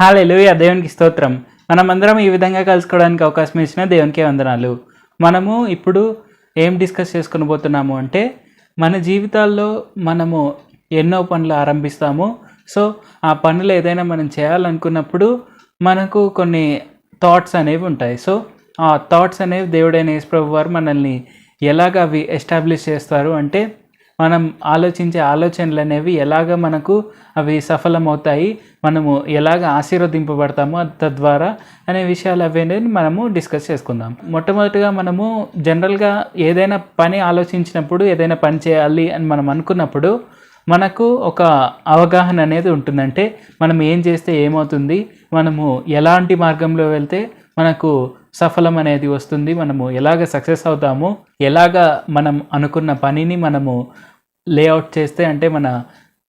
హాలే లూయ దేవునికి స్తోత్రం. మనమందరం ఈ విధంగా కలుసుకోవడానికి అవకాశం ఇచ్చిన దేవునికి వందనాలు. మనము ఇప్పుడు ఏం డిస్కస్ చేసుకుని పోతున్నాము అంటే మన జీవితాల్లో మనము ఎన్నో పనులు ఆరంభిస్తాము. సో ఆ పనులు ఏదైనా మనం చేయాలనుకున్నప్పుడు మనకు కొన్ని థాట్స్ అనేవి ఉంటాయి. సో ఆ థాట్స్ అనేవి దేవుడైన యేసుప్రభు వారు మనల్ని ఎలాగ అవి ఎస్టాబ్లిష్ చేస్తారు అంటే మనం ఆలోచించే ఆలోచనలు అనేవి ఎలాగ మనకు అవి సఫలమవుతాయి మనము ఎలాగ ఆశీర్వదింపబడతామో తద్వారా అనే విషయాలు అవి అనేది మనము డిస్కస్ చేసుకుందాం. మొట్టమొదటిగా మనము జనరల్గా ఏదైనా పని ఆలోచించినప్పుడు ఏదైనా పని చేయాలి అని మనం అనుకున్నప్పుడు మనకు ఒక అవగాహన అనేది ఉంటుందంటే మనం ఏం చేస్తే ఏమవుతుంది మనము ఎలాంటి మార్గంలో వెళ్తే మనకు సఫలం అనేది వస్తుంది. మనము ఎలాగ సక్సెస్ అవుతామో ఎలాగ మనం అనుకున్న పనిని మనము లేఅవుట్ చేస్తే అంటే మన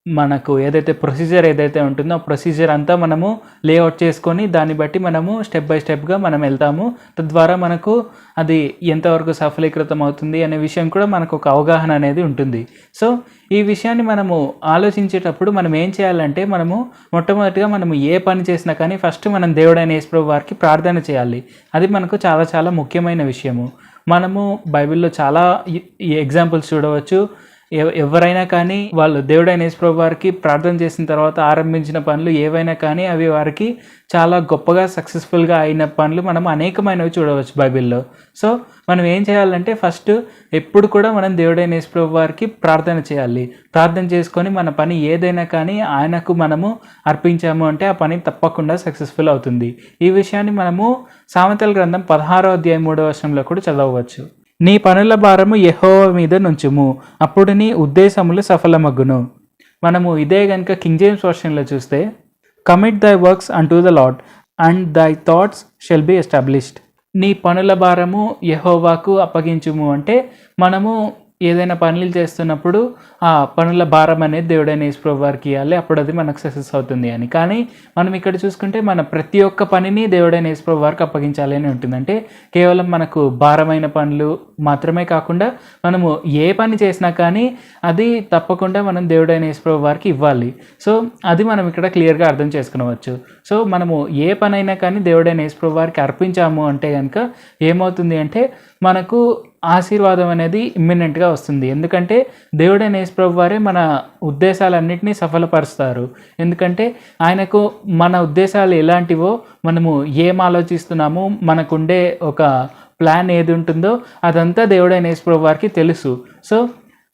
మనకు ఏదైతే ప్రొసీజర్ ఏదైతే ఉంటుందో ఆ ప్రొసీజర్ అంతా మనము లేఅవుట్ చేసుకొని దాన్ని బట్టి మనము స్టెప్ బై స్టెప్గా మనం వెళ్తాము. తద్వారా మనకు అది ఎంతవరకు సఫలీకృతం అవుతుంది అనే విషయం కూడా మనకు ఒక అవగాహన అనేది ఉంటుంది. సో ఈ విషయాన్ని మనము ఆలోచించేటప్పుడు మనం ఏం చేయాలంటే మనము మొట్టమొదటిగా మనము ఏ పని చేసినా కానీ ఫస్ట్ మనం దేవుడైన యేసుప్రభు వారికి ప్రార్థన చేయాలి. అది మనకు చాలా చాలా ముఖ్యమైన విషయము. మనము బైబిల్లో చాలా ఎగ్జాంపుల్స్ చూడవచ్చు. ఎవరైనా కానీ వాళ్ళు దేవుడైన యేసుప్రభు వారికి ప్రార్థన చేసిన తర్వాత ఆరంభించిన పనులు ఏవైనా కానీ అవి వారికి చాలా గొప్పగా సక్సెస్ఫుల్గా అయిన పనులు మనం అనేకమైనవి చూడవచ్చు బైబిల్లో. సో మనం ఏం చేయాలంటే ఫస్ట్ ఎప్పుడు కూడా మనం దేవుడైన యేసుప్రభు వారికి ప్రార్థన చేయాలి. ప్రార్థన చేసుకొని మన పని ఏదైనా కానీ ఆయనకు మనము అర్పించాము అంటే ఆ పని తప్పకుండా సక్సెస్ఫుల్ అవుతుంది. ఈ విషయాన్ని మనము సామెతల గ్రంథం పదహారో అధ్యాయం మూడో వర్షంలో కూడా చదవవచ్చు. నీ పనుల భారము యహోవ మీద నుంచుము. అప్పుడు నీ ఉద్దేశములు సఫలమగును. మనము ఇదే కనుక కింగ్ జేమ్స్ వర్షన్లో చూస్తే commit thy works unto the Lord and thy thoughts shall be established నీ పనుల భారము యహోవాకు అప్పగించుము అంటే మనము ఏదైనా పనులు చేస్తున్నప్పుడు ఆ పనుల భారం అనేది దేవుడైన యేసుప్రభు వారికి ఇవ్వాలి అప్పుడు అది మనకు సక్సెస్ అవుతుంది అని. కానీ మనం ఇక్కడ చూసుకుంటే మన ప్రతి ఒక్క పనిని దేవుడైన యేసుప్రభు వారికి అప్పగించాలి అని ఉంటుంది. అంటే కేవలం మనకు భారమైన పనులు మాత్రమే కాకుండా మనము ఏ పని చేసినా కానీ అది తప్పకుండా మనం దేవుడైన యేసుప్రభు వారికి ఇవ్వాలి. సో అది మనం ఇక్కడ క్లియర్గా అర్థం చేసుకునవచ్చు. సో మనము ఏ పనైనా కానీ దేవుడైన యేసుప్రభు వారికి అర్పించాము అంటే కనుక ఏమవుతుంది అంటే మనకు ఆశీర్వాదం అనేది ఇమ్మినెంట్గా వస్తుంది. ఎందుకంటే దేవుడైన యేసుప్రభు వారే మన ఉద్దేశాలన్నింటినీ సఫలపరుస్తారు. ఎందుకంటే ఆయనకు మన ఉద్దేశాలు ఎలాంటివో మనము ఏం ఆలోచిస్తున్నాము మనకుండే ఒక ప్లాన్ ఏది ఉంటుందో అదంతా దేవుడైన యేసుప్రభు వారికి తెలుసు. సో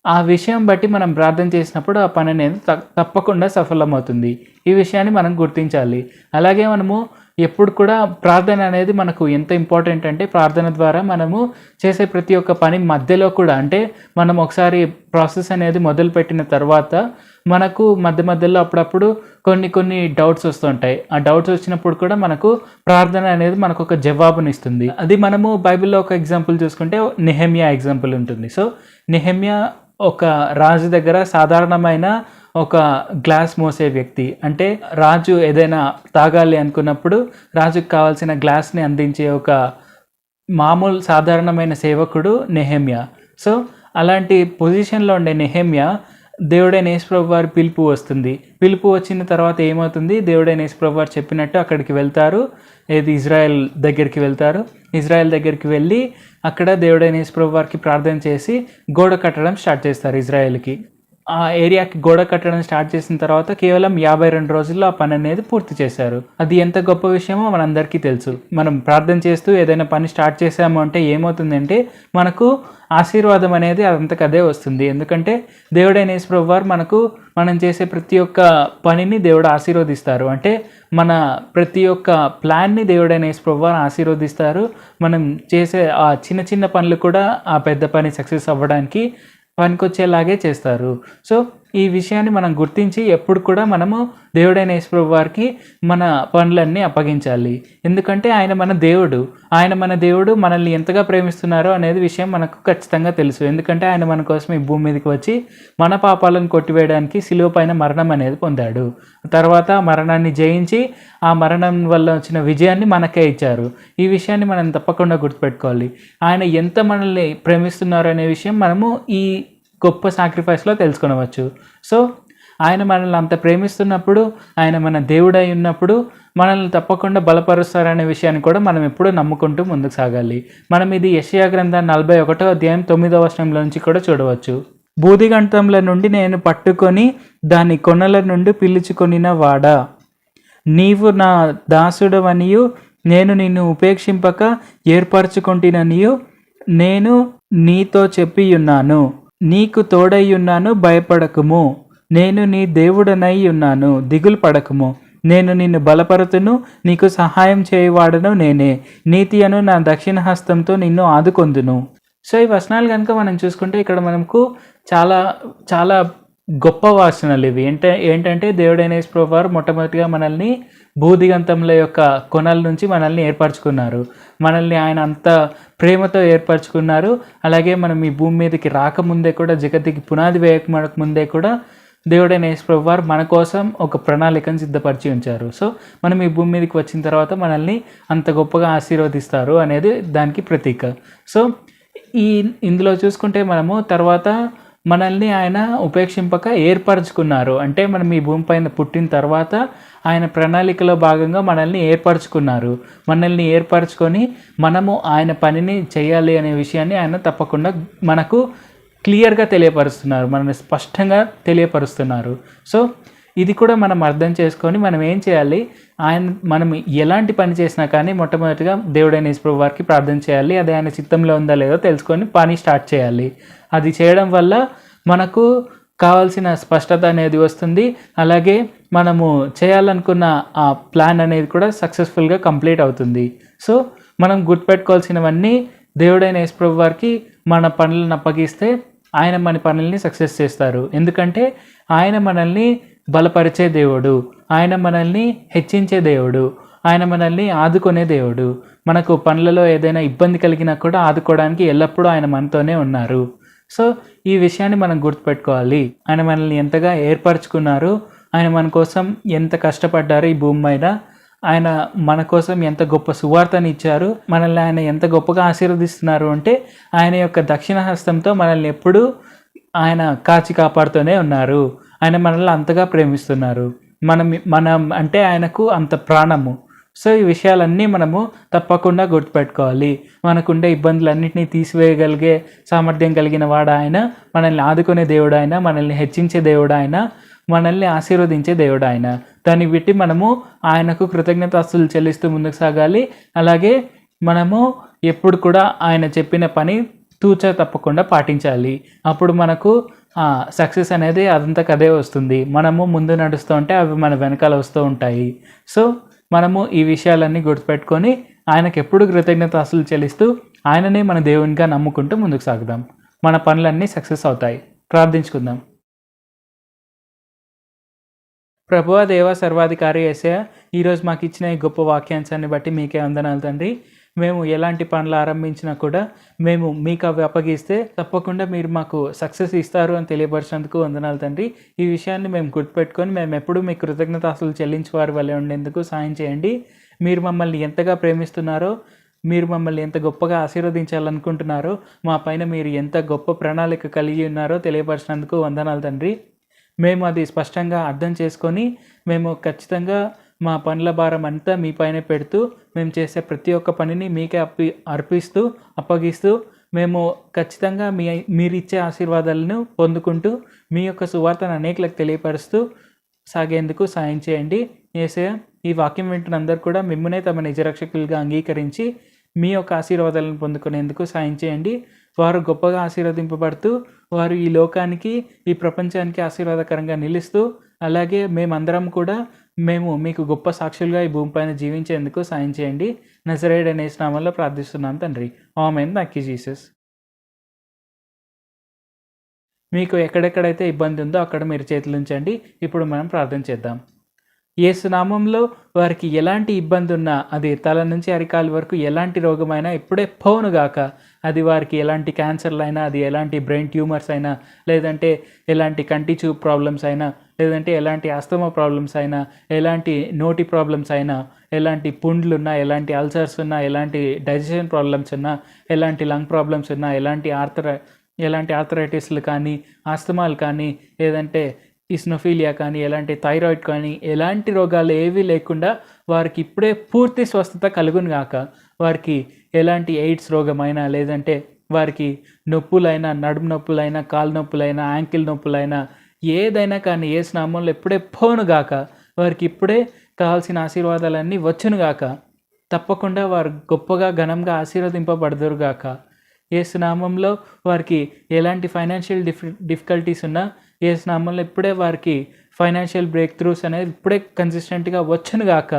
ఆ విషయం బట్టి మనం ప్రార్థన చేసినప్పుడు ఆ పని అనేది త- తప్పకుండా సఫలమవుతుంది. ఈ విషయాన్ని మనం గుర్తించాలి. అలాగే మనము ఎప్పుడు కూడా ప్రార్థన అనేది మనకు ఎంత ఇంపార్టెంట్ అంటే ప్రార్థన ద్వారా మనము చేసే ప్రతి ఒక్క పని మధ్యలో కూడా అంటే మనం ఒకసారి ప్రాసెస్ అనేది మొదలుపెట్టిన తర్వాత మనకు మధ్య మధ్యలో అప్పుడప్పుడు కొన్ని కొన్ని డౌట్స్ వస్తుంటాయి. ఆ డౌట్స్ వచ్చినప్పుడు కూడా మనకు ప్రార్థన అనేది మనకు ఒక జవాబునిస్తుంది. అది మనము బైబిల్లో ఒక ఎగ్జాంపుల్ చూసుకుంటే నెహమ్యా ఎగ్జాంపుల్ ఉంటుంది. సో నెహమ్యా ఒక రాజు దగ్గర సాధారణమైన ఒక గ్లాస్ మోసే వ్యక్తి. అంటే రాజు ఏదైనా తాగాలి అనుకున్నప్పుడు రాజుకు కావాల్సిన గ్లాస్ని అందించే ఒక మామూలు సాధారణమైన సేవకుడు నెహమ్య. సో అలాంటి పొజిషన్లో ఉండే నెహమ్య దేవుడైన యేసుప్రభు వారి పిలుపు వస్తుంది. పిలుపు వచ్చిన తర్వాత ఏమవుతుంది? దేవుడైన యేసుప్రభు వారు చెప్పినట్టు అక్కడికి వెళ్తారు. ఏది? ఇజ్రాయెల్ దగ్గరికి వెళ్తారు. ఇజ్రాయెల్ దగ్గరికి వెళ్ళి అక్కడ దేవుడైన యేసుప్రభు వారికి ప్రార్థన చేసి గోడ కట్టడం స్టార్ట్ చేస్తారు ఇజ్రాయెల్కి. ఆ ఏరియాకి గోడ కట్టడం స్టార్ట్ చేసిన తర్వాత కేవలం యాభై రెండు రోజుల్లో ఆ పని అనేది పూర్తి చేశారు. అది ఎంత గొప్ప విషయమో మనందరికీ తెలుసు. మనం ప్రార్థన చేస్తూ ఏదైనా పని స్టార్ట్ చేసాము అంటే ఏమవుతుందంటే మనకు ఆశీర్వాదం అనేది అదంతకదే వస్తుంది. ఎందుకంటే దేవుడైన యేసుప్రభు వారు మనకు మనం చేసే ప్రతి ఒక్క పనిని దేవుడు ఆశీర్వదిస్తారు. అంటే మన ప్రతి ఒక్క ప్లాన్ని దేవుడైన యేసుప్రభు వారు ఆశీర్వదిస్తారు. మనం చేసే ఆ చిన్న చిన్న పనులు కూడా ఆ పెద్ద పని సక్సెస్ అవ్వడానికి పనికొచ్చేలాగే చేస్తారు. సో ఈ విషయాన్ని మనం గుర్తించి ఎప్పుడు కూడా మనము దేవుడైన యేసుప్రభు వారికి మన పనులన్నీ అప్పగించాలి. ఎందుకంటే ఆయన మన దేవుడు. ఆయన మన దేవుడు మనల్ని ఎంతగా ప్రేమిస్తున్నారో అనేది విషయం మనకు ఖచ్చితంగా తెలుసు. ఎందుకంటే ఆయన మన కోసం ఈ భూమి మీదకి వచ్చి మన పాపాలను కొట్టివేయడానికి సిలువ పైన మరణం అనేది పొందాడు. తర్వాత మరణాన్ని జయించి ఆ మరణం వల్ల వచ్చిన విజయాన్ని మనకే ఇచ్చారు. ఈ విషయాన్ని మనం తప్పకుండా గుర్తుపెట్టుకోవాలి. ఆయన ఎంత మనల్ని ప్రేమిస్తున్నారు అనే విషయం మనము ఈ గొప్ప సాక్రిఫైస్లో తెలుసుకునవచ్చు. సో ఆయన మనల్ని అంత ప్రేమిస్తున్నప్పుడు ఆయన మన దేవుడై ఉన్నప్పుడు మనల్ని తప్పకుండా బలపరుస్తారనే విషయాన్ని కూడా మనం ఎప్పుడూ నమ్ముకుంటూ ముందుకు సాగాలి. మనం ఇది యషయా గ్రంథం నలభై ఒకటో అధ్యాయం తొమ్మిదవ వర్షంలో నుంచి కూడా చూడవచ్చు. బూదిగంతంల నుండి నేను పట్టుకొని దాని కొనల నుండి పిలుచుకొనిన వాడా? నీవు నా దాసుడవనియు నేను నిన్ను ఉపేక్షింపక ఏర్పరచుకుంటుననియు నేను నీతో చెప్పియున్నాను. నీకు తోడయ్యున్నాను భయపడకుము. నేను నీ దేవుడనై ఉన్నాను దిగులు పడకుము నేను నిన్ను బలపరుతును నీకు సహాయం చేయవాడను నేనే. నీతి అను నా దక్షిణ హస్తంతో నిన్ను ఆదుకొందును. సో ఈ వచనాలు కనుక మనం చూసుకుంటే ఇక్కడ మనకు చాలా చాలా గొప్ప వాసనలు ఇవి. ఏంట ఏంటంటే దేవుడైన యేసు వారు మొట్టమొదటిగా మనల్ని భూదిగంతముల యొక్క కొనల నుంచి మనల్ని ఏర్పరచుకున్నారు. మనల్ని ఆయన అంత ప్రేమతో ఏర్పరచుకున్నారు. అలాగే మనం ఈ భూమి మీదకి రాకముందే కూడా జగతికి పునాది వేయక ముందే కూడా దేవుడైన యేసుప్రభు వారు మన కోసం ఒక ప్రణాళికను సిద్ధపరిచి ఉంచారు. సో మనం ఈ భూమి మీదకి వచ్చిన తర్వాత మనల్ని అంత గొప్పగా ఆశీర్వదిస్తారు అనేది దానికి ప్రతీక. సో ఈ ఇందులో చూసుకుంటే మనము తర్వాత మనల్ని ఆయన ఉపేక్షింపక ఏర్పరచుకున్నారు. అంటే మనం ఈ భూమిపైన పుట్టిన తర్వాత ఆయన ప్రణాళికలో భాగంగా మనల్ని ఏర్పరచుకున్నారు. మనల్ని ఏర్పరచుకొని మనము ఆయన పనిని చేయాలి అనే విషయాన్ని ఆయన తప్పకుండా మనకు క్లియర్గా తెలియపరుస్తున్నారు. మనల్ని స్పష్టంగా తెలియపరుస్తున్నారు. సో ఇది కూడా మనం అర్థం చేసుకొని మనం ఏం చేయాలి? ఆయన మనం ఎలాంటి పని చేసినా కానీ మొట్టమొదటిగా దేవుడైన ఈశ్వరు వారికి ప్రార్థన చేయాలి. అది ఆయన చిత్తంలో ఉందా లేదో తెలుసుకొని పని స్టార్ట్ చేయాలి. అది చేయడం వల్ల మనకు కావాల్సిన స్పష్టత అనేది వస్తుంది. అలాగే మనము చేయాలనుకున్న ఆ ప్లాన్ అనేది కూడా సక్సెస్ఫుల్గా కంప్లీట్ అవుతుంది. సో మనం గుర్తుపెట్టుకోవాల్సినవన్నీ దేవుడైన యేసుప్రభు వారికి మన పనులను అప్పగిస్తే ఆయన మన పనుల్ని సక్సెస్ చేస్తారు. ఎందుకంటే ఆయన మనల్ని బలపరిచే దేవుడు. ఆయన మనల్ని హెచ్చించే దేవుడు. ఆయన మనల్ని ఆదుకునే దేవుడు. మనకు పనులలో ఏదైనా ఇబ్బంది కలిగినా కూడా ఆదుకోవడానికి ఎల్లప్పుడూ ఆయన మనతోనే ఉన్నారు. సో ఈ విషయాన్ని మనం గుర్తుపెట్టుకోవాలి. ఆయన మనల్ని ఎంతగా ఏర్పరచుకున్నారు ఆయన మన కోసం ఎంత కష్టపడ్డారు ఈ భూమి మీద ఆయన మన కోసం ఎంత గొప్ప సువార్తని ఇచ్చారు మనల్ని ఆయన ఎంత గొప్పగా ఆశీర్వదిస్తున్నారు అంటే ఆయన యొక్క దక్షిణ హస్తంతో మనల్ని ఎప్పుడూ ఆయన కాచి కాపాడుతూనే ఉన్నారు. ఆయన మనల్ని అంతగా ప్రేమిస్తున్నారు. మనం మనం అంటే ఆయనకు అంత ప్రాణము. సో ఈ విషయాలన్నీ మనము తప్పకుండా గుర్తుపెట్టుకోవాలి. మనకుండే ఇబ్బందులన్నింటినీ తీసివేయగలిగే సామర్థ్యం కలిగిన వాడు ఆయన మనల్ని ఆదుకునే దేవుడు ఆయన మనల్ని హెచ్చించే దేవుడు ఆయన మనల్ని ఆశీర్వదించే దేవుడు ఆయన దాన్ని బట్టి మనము ఆయనకు కృతజ్ఞతాస్తులు చెల్లిస్తూ ముందుకు సాగాలి. అలాగే మనము ఎప్పుడు కూడా ఆయన చెప్పిన పని తూచ తప్పకుండా పాటించాలి. అప్పుడు మనకు సక్సెస్ అనేది అదంతా కదే వస్తుంది. మనము ముందు నడుస్తూ ఉంటే అవి మన వెనకాల వస్తూ ఉంటాయి. సో మనము ఈ విషయాలన్నీ గుర్తుపెట్టుకొని ఆయనకు ఎప్పుడు కృతజ్ఞతాసులు చెల్లిస్తూ ఆయననే మన దేవునిగా నమ్ముకుంటూ ముందుకు సాగుదాం. మన పనులన్నీ సక్సెస్ అవుతాయి. ప్రార్థించుకుందాం. ప్రభువ దేవ సర్వాధికారి ఏసయ ఈరోజు మాకు ఇచ్చిన ఈ గొప్ప వాక్యాంశాన్ని బట్టి మీకే వందనాలు తండ్రి. మేము ఎలాంటి పనులు ఆరంభించినా కూడా మేము మీకు అవి అప్పగిస్తే తప్పకుండా మీరు మాకు సక్సెస్ ఇస్తారు అని తెలియపరిచినందుకు వందనాలు తండ్రి. ఈ విషయాన్ని మేము గుర్తుపెట్టుకొని మేము ఎప్పుడూ మీ అసలు చెల్లించువారు వలె ఉండేందుకు సాయం చేయండి. మీరు మమ్మల్ని ఎంతగా ప్రేమిస్తున్నారో మీరు మమ్మల్ని ఎంత గొప్పగా ఆశీర్వదించాలనుకుంటున్నారో మా పైన మీరు ఎంత గొప్ప ప్రణాళిక కలిగి ఉన్నారో తెలియపరిచినందుకు వందనాలు తండ్రి. మేము అది స్పష్టంగా అర్థం చేసుకొని మేము ఖచ్చితంగా మా పనుల భారం అంతా మీ పైన పెడుతూ మేము చేసే ప్రతి ఒక్క పనిని మీకే అప్పి అర్పిస్తూ అప్పగిస్తూ మేము ఖచ్చితంగా మీ మీరు ఇచ్చే ఆశీర్వాదాలను పొందుకుంటూ మీ యొక్క సువార్తను అనేకలకు తెలియపరుస్తూ సాగేందుకు సాయం చేయండి. ఏసే ఈ వాక్యం వింటున్న అందరు కూడా మిమ్మల్నే తమ నిజరక్షకులుగా అంగీకరించి మీ యొక్క ఆశీర్వాదాలను పొందుకునేందుకు సాయం చేయండి. వారు గొప్పగా ఆశీర్వదింపబడుతూ వారు ఈ లోకానికి ఈ ప్రపంచానికి ఆశీర్వాదకరంగా నిలుస్తూ అలాగే మేమందరం కూడా మేము మీకు గొప్ప సాక్షులుగా ఈ భూమిపైన జీవించేందుకు సాయం చేయండి. నజరేడ్ అనే స్నామంలో ప్రార్థిస్తున్నాం తండ్రి. ఆమెన్ థ్యాంక్ యూ జీసస్ మీకు ఎక్కడెక్కడైతే ఇబ్బంది ఉందో అక్కడ మీరు చేతులు ఉంచండి ఇప్పుడు మనం ప్రార్థన చేద్దాం. ఏసునామంలో వారికి ఎలాంటి ఇబ్బంది ఉన్నా అది తల నుంచి అరికాల వరకు ఎలాంటి రోగమైనా ఇప్పుడే పోనుగాక అది వారికి ఎలాంటి క్యాన్సర్లు అయినా అది ఎలాంటి బ్రెయిన్ ట్యూమర్స్ అయినా లేదంటే ఎలాంటి కంటి చూపు ప్రాబ్లమ్స్ అయినా లేదంటే ఎలాంటి ఆస్తమా ప్రాబ్లమ్స్ అయినా ఎలాంటి నోటి ప్రాబ్లమ్స్ అయినా ఎలాంటి పుండ్లు ఉన్నా ఎలాంటి అల్సర్స్ ఉన్నా ఎలాంటి డైజెషన్ ప్రాబ్లమ్స్ ఉన్నా ఎలాంటి లంగ్ ప్రాబ్లమ్స్ ఉన్నా ఎలాంటి ఆర్థర ఎలాంటి ఆర్థరైటిస్లు కానీ ఆస్తమాలు కానీ లేదంటే ఇస్నోఫీలియా కానీ ఎలాంటి థైరాయిడ్ కానీ ఎలాంటి రోగాలు ఏవి లేకుండా వారికి ఇప్పుడే పూర్తి స్వస్థత కలుగును గాక. వారికి ఎలాంటి ఎయిడ్స్ రోగమైనా లేదంటే వారికి నొప్పులైనా నడుము నొప్పులైనా కాలు నొప్పులైనా యాంకిల్ నొప్పులైనా ఏదైనా కానీ ఏ స్నామంలో ఎప్పుడే పోను గాక. వారికి ఇప్పుడే కావాల్సిన ఆశీర్వాదాలన్నీ వచ్చును గాక. తప్పకుండా వారు గొప్పగా ఘనంగా ఆశీర్వదింపబడదురుగాక ఏ స్నామంలో వారికి ఎలాంటి ఫైనాన్షియల్ డిఫి డిఫికల్టీస్ ఉన్నా ఏ స్నామంలో ఇప్పుడే వారికి ఫైనాన్షియల్ బ్రేక్ త్రూస్ అనేది ఇప్పుడే కన్సిస్టెంట్గా వచ్చను గాక.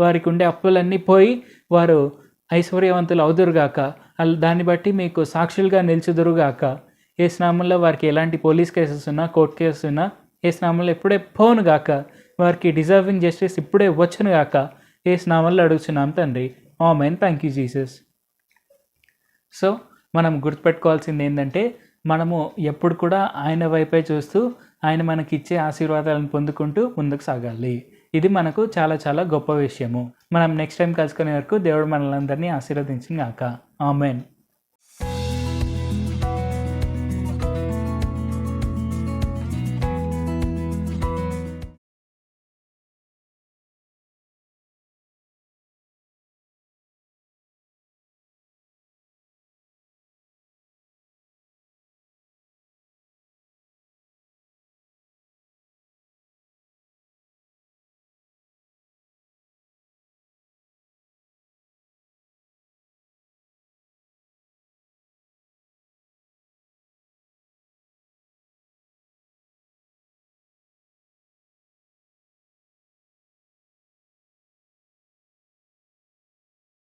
వారికి ఉండే అప్పులన్నీ పోయి వారు ఐశ్వర్యవంతులు అవుదురుగాక దాన్ని బట్టి మీకు సాక్షులుగా నిలిచుదురుగాక ఏ స్నామంలో వారికి ఎలాంటి పోలీస్ కేసెస్ ఉన్నా కోర్ట్ కేసెస్ ఉన్నా ఏ స్నామంలో ఇప్పుడే పోను గాక. వారికి డిజర్వింగ్ జస్టిస్ ఇప్పుడే వచ్చును గాక. ఏ స్నామంలో అడుగుతున్నాం తండ్రి. Amen thank you Jesus so మనం గుర్తుపెట్టుకోవాల్సింది ఏంటంటే మనము ఎప్పుడు కూడా ఆయన వైపే చూస్తూ ఆయన మనకి ఇచ్చే ఆశీర్వాదాలను పొందుకుంటూ ముందుకు సాగాలి. ఇది మనకు చాలా చాలా గొప్ప విషయము. మనం నెక్స్ట్ టైం కలుసుకునే వరకు దేవుడు మనలందరినీ ఆశీర్వదించింది గాక ఆమెన్